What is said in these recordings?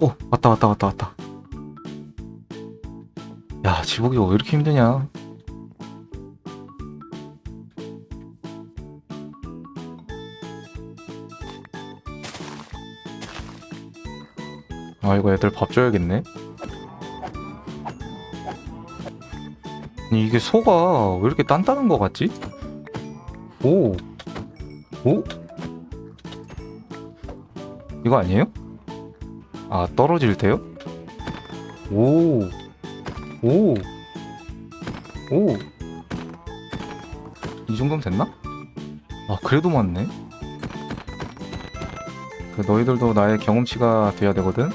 오 왔다 왔다 왔다 왔다 야 지복이가 왜 이렇게 힘드냐 아 이거 애들 밥 줘야겠네 아니 이게 소가 왜 이렇게 단단한 거 같지? 오 오? 이거 아니에요? 아 떨어질 때요? 오, 오, 오. 이 정도면 됐나? 아 그래도 많네. 그 너희들도 나의 경험치가 돼야 되거든.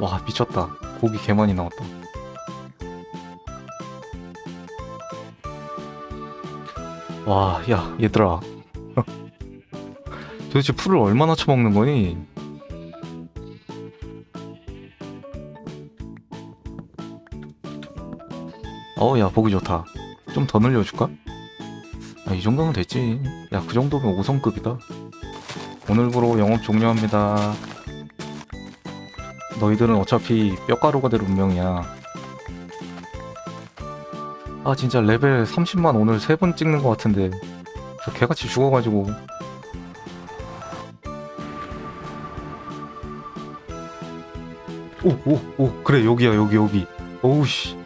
와 미쳤다. 고기 개 많이 나왔다. 와, 야, 얘들아. 도대체 풀을 얼마나 처먹는 거니? 어우 야 보기 좋다. 좀 더 늘려줄까? 아, 이 정도면 됐지. 야 그 정도면 5성급이다. 오늘부로 영업 종료합니다. 너희들은 어차피 뼈가루가 될 운명이야. 아 진짜 레벨 30만 오늘 세 번 찍는 것 같은데. 저 개같이 죽어가지고 오, 오, 오, 그래, 여기야, 여기, 여기. 어우, 씨.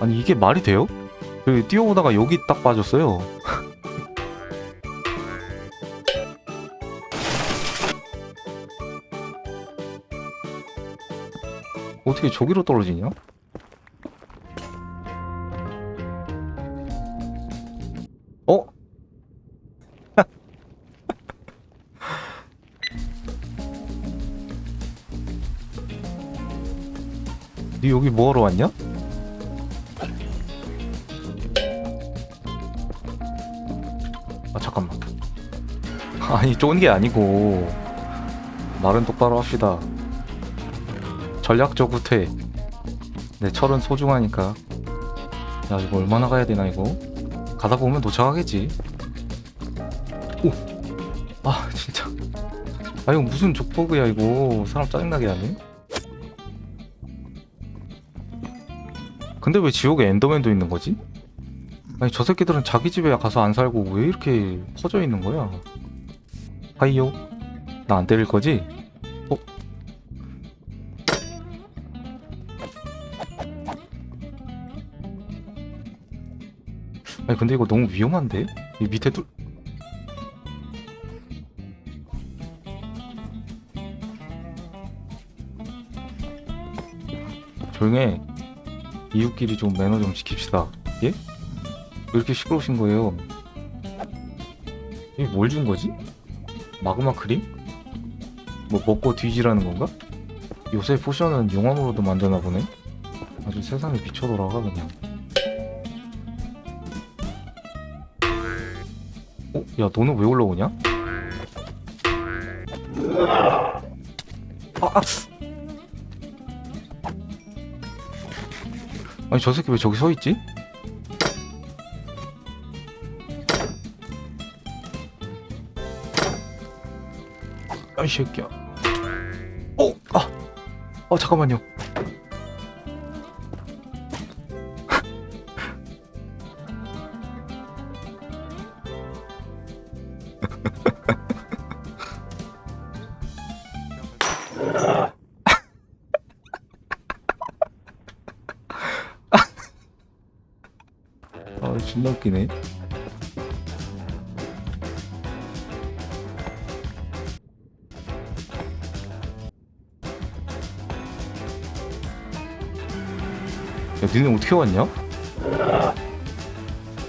아니, 이게 말이 돼요? 여기 뛰어오다가 여기 딱 빠졌어요. 어떻게 저기로 떨어지냐? 니 여기 뭐하러 왔냐? 아 잠깐만. 아니 쫀 게 아니고. 말은 똑바로 합시다. 전략적 후퇴. 내 철은 소중하니까. 야 이거 얼마나 가야 되나 이거? 가다 보면 도착하겠지. 오아 진짜. 아 이거 무슨 족버그야 이거? 사람 짜증나게 하네 근데 왜 지옥에 엔더맨도 있는 거지? 아니 저 새끼들은 자기 집에 가서 안 살고 왜 이렇게 퍼져 있는 거야? 하이요? 나 안 때릴 거지? 어? 아니 근데 이거 너무 위험한데? 이 밑에 뚫... 조용해 이웃끼리 좀 매너 좀 지킵시다. 예? 왜 이렇게 시끄러우신 거예요? 이게 뭘 준 거지? 마그마 크림? 뭐 먹고 뒤지라는 건가? 요새 포션은 용암으로도 만드나 보네? 아주 세상에 미쳐 돌아가 그냥. 어? 야 너는 왜 올라오냐? 아, 아. 아니 저 새끼 왜 저기 서 있지? 아이 새끼야. 어, 아, 어 잠깐만요. 아 존나 웃기네. 야, 니네 어떻게 왔냐?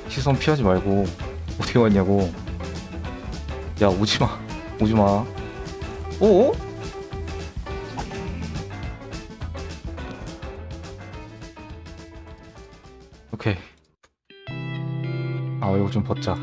시선 피하지 말고 어떻게 왔냐고. 야, 오지 마. 오지 마. 어? 오케이. 아, 이거 좀 벗자.